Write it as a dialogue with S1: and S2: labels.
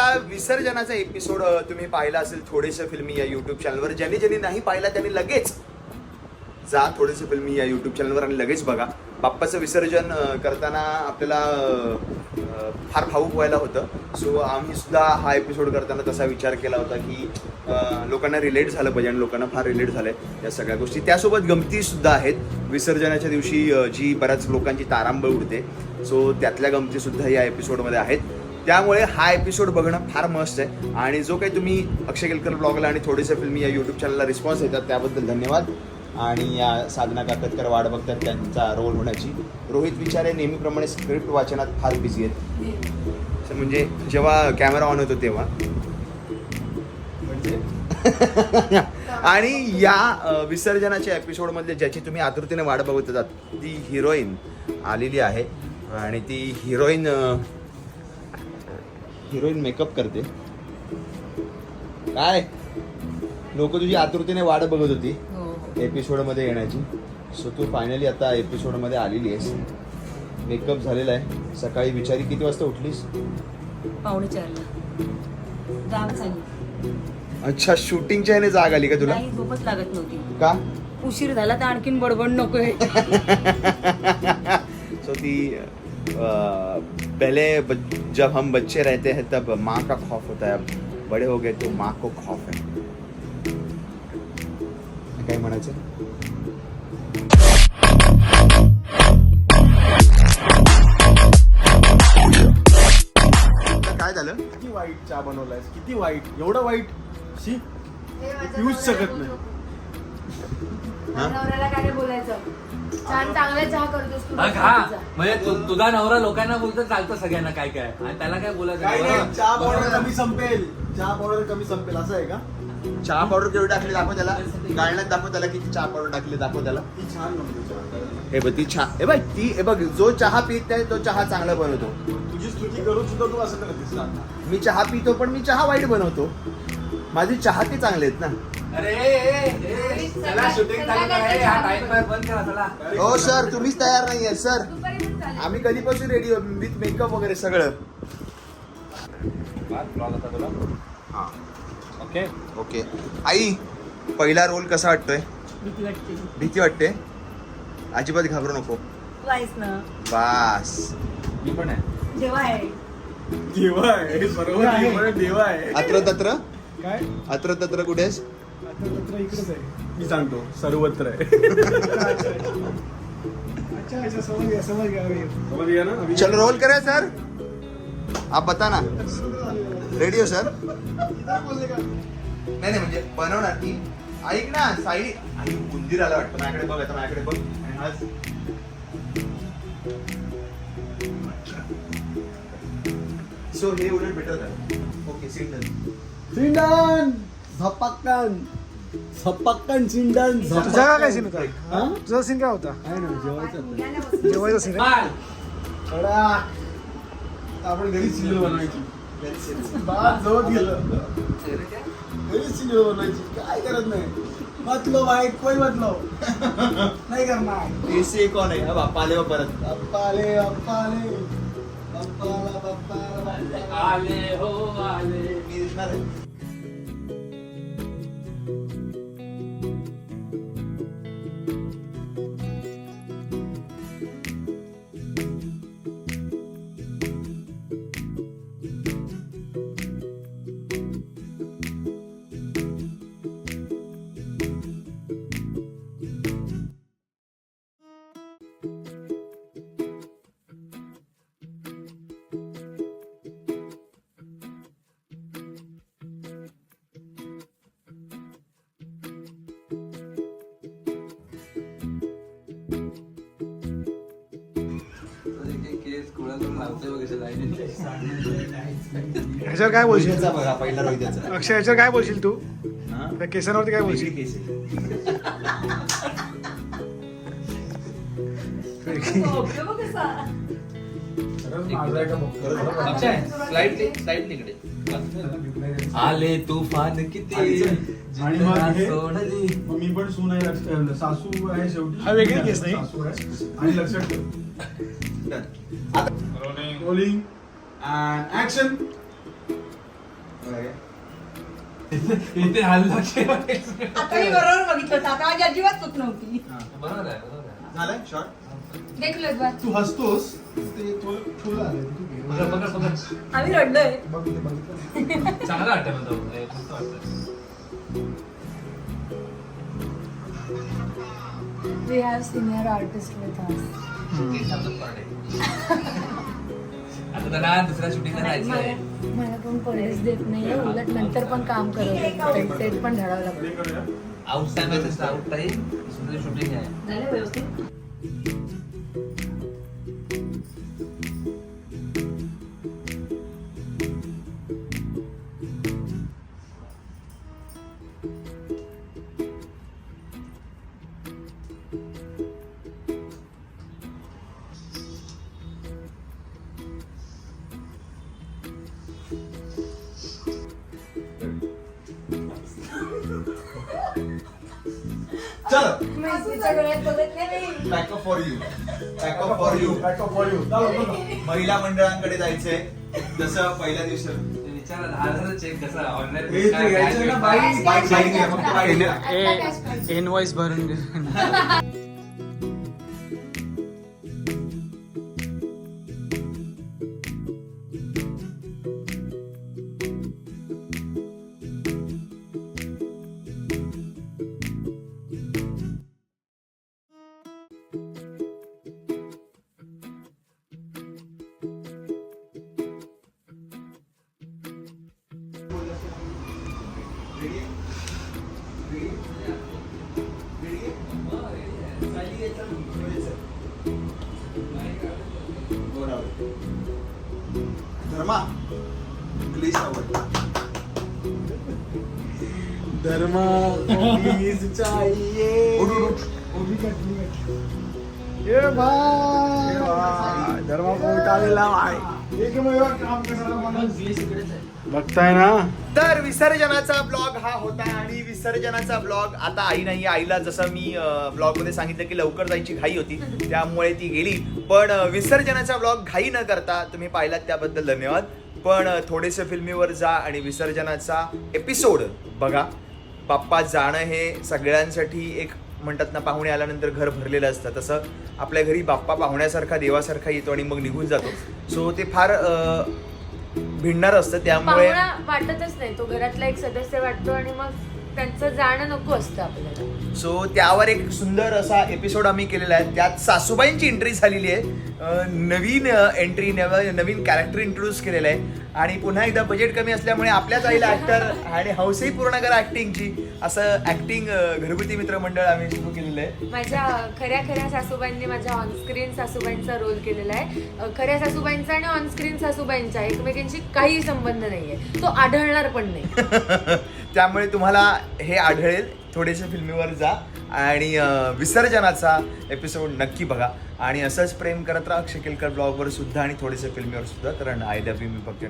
S1: आता विसर्जनाचा एपिसोड तुम्ही पाहिला असेल थोडेसे फिल्मी या युट्यूब चॅनलवर ज्यांनी ज्यांनी नाही पाहिला त्यांनी लगेच जा थोडेसे फिल्मी या युट्यूब चॅनलवर आणि लगेच बघा. बाप्पाचं विसर्जन करताना आपल्याला फार भाऊक व्हायला होतं. सो आम्ही सुद्धा हा एपिसोड करताना तसा विचार केला होता की लोकांना रिलेट झालं पाहिजे आणि लोकांना फार रिलेट झालं आहे या सगळ्या गोष्टी. त्यासोबत गमतीसुद्धा आहेत. विसर्जनाच्या दिवशी जी बऱ्याच लोकांची तारांबळ उडते सो त्यातल्या गमतीसुद्धा या एपिसोडमध्ये आहेत. त्यामुळे हा एपिसोड बघणं फार मस्त आहे. आणि जो काही तुम्ही अक्षय केलकर ब्लॉगला आणि थोडेसे फिल्मी या यूट्यूब चॅनलला रिस्पॉन्स देतात त्याबद्दल धन्यवाद. आणि या साधना काकतकर वाट बघतात त्यांचा रोल होण्याची. रोहित विचारे नेहमीप्रमाणे स्क्रिप्ट वाचनात फार बिझी आहेत. म्हणजे जेव्हा कॅमेरा ऑन होतो तेव्हा.
S2: म्हणजे?
S1: आणि या विसर्जनाच्या एपिसोडमधले ज्याची तुम्ही आतुरतेने वाट बघत होतात ती हिरोईन आलेली आहे. आणि ती हिरोईन हिरोईन मेकअप करते. काय? लोक तुझी आतुरतेने वाट बघत होती.
S3: हो.
S1: एपिसोडमध्ये येण्याची. सो तू फायनली आता एपिसोडमध्ये आलेली आहेस. मेकअप झालेला आहे. सकाळी बिचारी किती वाजता उठलीस?
S3: पावणे चारला.
S1: अच्छा शूटिंगच्या ह्याने जाग आली का तुला?
S3: झोपच लागत नव्हती.
S1: का?
S3: उशीर झाला तर आणखीन बडबड नकोय.
S1: सो ती पहले जब हम बच्चे रहते हैं तब माँ का खौफ होता है। अब बड़े हो गए तो माँ को खौफ है। काय म्हणायचं काय झालं?
S2: किती वाईट चहा बनवलायस? किती वाईट? एवढं वाईट? शी पिऊच शकत नाही?
S4: नवऱ्याला काय नाही बोलायचं. छान चांगला चहा करतोस तू.
S5: बघ हा म्हणजे तु- तुझा नवरा लोकांना बोलतो चालतं सगळ्यांना काय काय. आणि त्याला काय बोलायचं
S2: नाही. चहा पावडर कमी संपेल. चहा पावडर कमी संपेल असं आहे का?
S1: चहा पावडर केवढी टाकली दाखव त्याला. गाळण्यात दाखव त्याला किती चहा पावडर टाकली दाखव त्याला.
S2: ती छान बनवते चहा.
S1: हे बघ ती चहा. हे बघ ती हे बघ जो चहा पित आहे तो चहा चांगला बनवतो.
S2: तुझी स्तुती करून सुद्धा तू असं करतेस ना
S1: मी चहा पितो पण मी चहा वाईट बनवतो. माझी चहा ती चांगले आहेत ना.
S5: अरे ए, ए, ए, चला शूटिंग चालू आहे हा टाइम बंद करा चला.
S1: हो सर तुम्हीच तयार नाही आहे सर आम्ही कधीपासून रेडी विथ मेकअप वगैरे सगळं. हा.
S5: ओके
S1: ओके आई पहिला रोल कसा वाटतोय?
S3: भीती वाटते.
S1: भीती वाटते? अजिबात घाबरू नको. बास.
S5: मी पण आहे.
S3: जेव्हा आहे.
S2: देवा आहे बरोबर आहे, बरोबर देवा आहे.
S1: अत्र तत्र
S2: काय?
S1: अत्र तत्र कुठेस
S2: इकडेच आहे. मी सांगतो सर्वत्र आहे.
S6: अच्छा अच्छा समझ गया समझ गया अभी
S2: समज गया ना अभी-
S1: चल रोल करे सर. आप बता ना. रेडी हो सर नाही नाही म्हणजे बनवणार ती ऐक ना साई. आणि उंदीर आला वाटतं माझ्याकडे बघ आता माझ्याकडे बघ. आणि हाच सो हे उलट बेटर झालं. Okay single
S2: सिंडन! झपक्कन झपक्कन सिंडन
S6: तुझा काय सीन होता
S2: हा?
S6: तुझा सीन काय होता.
S2: काय नाही जेवायचं
S6: जेवायचा सीन
S5: बाल.
S2: थोडा आपण घरी सिरियल बनवायची. बाळ जवळ गेलं. घरी सिरियल बनवायची. काय करत नाही? मतलो वाईट कोण मतलो नाही करणार.
S1: एसी कौन आहे? बाप्पा आले बा परत.
S2: अप्पा आले अप्पा आले बाप्पाला. बाप्पाला बाप्पाला.
S5: आले हो आले.
S1: मी दिसणार आहे.
S6: ह्याच्यावर काय बोलशील?
S1: रोहितचा बघा पहिला रोहितचा.
S6: अक्षय ह्याच्यावर काय बोलशील तू? त्या केसांवरती काय बोलशील?
S1: केस.
S5: आले तुफान किती?
S2: आणि मग हे-
S5: सोडली.
S2: मग मी पण सून आहे लक्ष- सासू आहे शेवटी.
S6: हा वेगळी केस नाही?
S2: सासू आहे. आणि लक्षात ठेव.
S1: Done.
S2: रोलिंग अँड ऍक्शन
S5: इथे हल्ला केला.
S3: आता मी बरोबर बघितलं होतं. आता माझी अजिबात चूक नव्हती.
S5: बरोबर आहे बरोबर आहे.
S2: झालंय? शॉर्ट
S4: देखलो एक बार.
S2: तू हसतोस ते थोडं ठेवलं आलं तू घे.
S5: बघा बघा बघा
S3: आम्ही रडलोय.
S2: बघितलं बघितलं.
S5: चांगला वाटतं मला तो. लय मस्त वाटतं
S4: we have senior artist with us
S5: आता त्याला दुसऱ्या शूटिंगला जायचं आहे
S4: मला कोण कॉलेज देत नाहीये उलट नंतर पण काम करत सेट पण झाडावं लागतं.
S5: आउट टाइम आउट टाइम दुसऱ्या शूटिंग आहे
S1: backup for you backup for you. महिला मंडळांकडे जायचंय. जसं पहिल्या दिवशी.
S5: ते विचारा दहा
S1: धर्मा प्लीज आवड
S2: धर्मा प्लीज चाहिए. धर्मा कोर्ट आलेला आहे
S6: बघताय ना?
S1: तर विसर्जनाचा ब्लॉग हा होता आणि विसर्जनाचा ब्लॉग आता आई नाही आईला जसं मी ब्लॉगमध्ये सांगितलं की लवकर जायची घाई होती त्यामुळे ती गेली. पण विसर्जनाचा ब्लॉग घाई न करता तुम्ही पाहिलात त्याबद्दल धन्यवाद. पण थोडेसे फिल्मीवर जा आणि विसर्जनाचा एपिसोड बघा. बाप्पा जाणं हे सगळ्यांसाठी एक म्हणतात ना पाहुणे आल्यानंतर घर भरलेलं असतं. तसं आपल्या घरी बाप्पा पाहुण्यासारखा देवासारखा येतो आणि मग निघून जातो. सो ते फार अ, भिडणार असतं त्यामुळे
S4: पाहुणा वाटतच नाही. तो घरातला एक सदस्य वाटतो आणि मग त्यांचं जाणं नको असतं आपल्याला.
S1: सो त्यावर एक सुंदर असा एपिसोड आम्ही केलेला आहे. त्यात सासूबाईंची एंट्री झालेली आहे. अं, नवीन एंट्री नवीन कॅरेक्टर इंट्रोड्यूस केलेलं आहे. आणि पुन्हा एकदा बजेट कमी असल्यामुळे आपल्याच आईला ऍक्टर आणि हौसही पूर्ण करा ऍक्टिंगची असं ऍक्टिंग घरगुती मित्रमंडळ आम्ही सुरू केलेलं आहे.
S4: माझ्या खऱ्या खऱ्या सासूबाईंनी माझ्या ऑनस्क्रीन सासूबाईंचा रोल केलेला आहे. अ, खऱ्या सासूबाईंचा आणि ऑनस्क्रीन सासूबाईंचा. एकमेकांशी काही संबंध नाहीये. तो आढळणार पण नाही.
S1: त्यामुळे तुम्हाला हे आढळेल. थोडेसे फिल्मीवर जा आणि विसर्जनाचा एपिसोड नक्की बघा. आणि असंच प्रेम करत राहा. अक्षय ब्लॉगवर सुद्धा आणि थोडेसे फिल्मीवर सुद्धा. कारण आय डब्ल्यू मी फक्त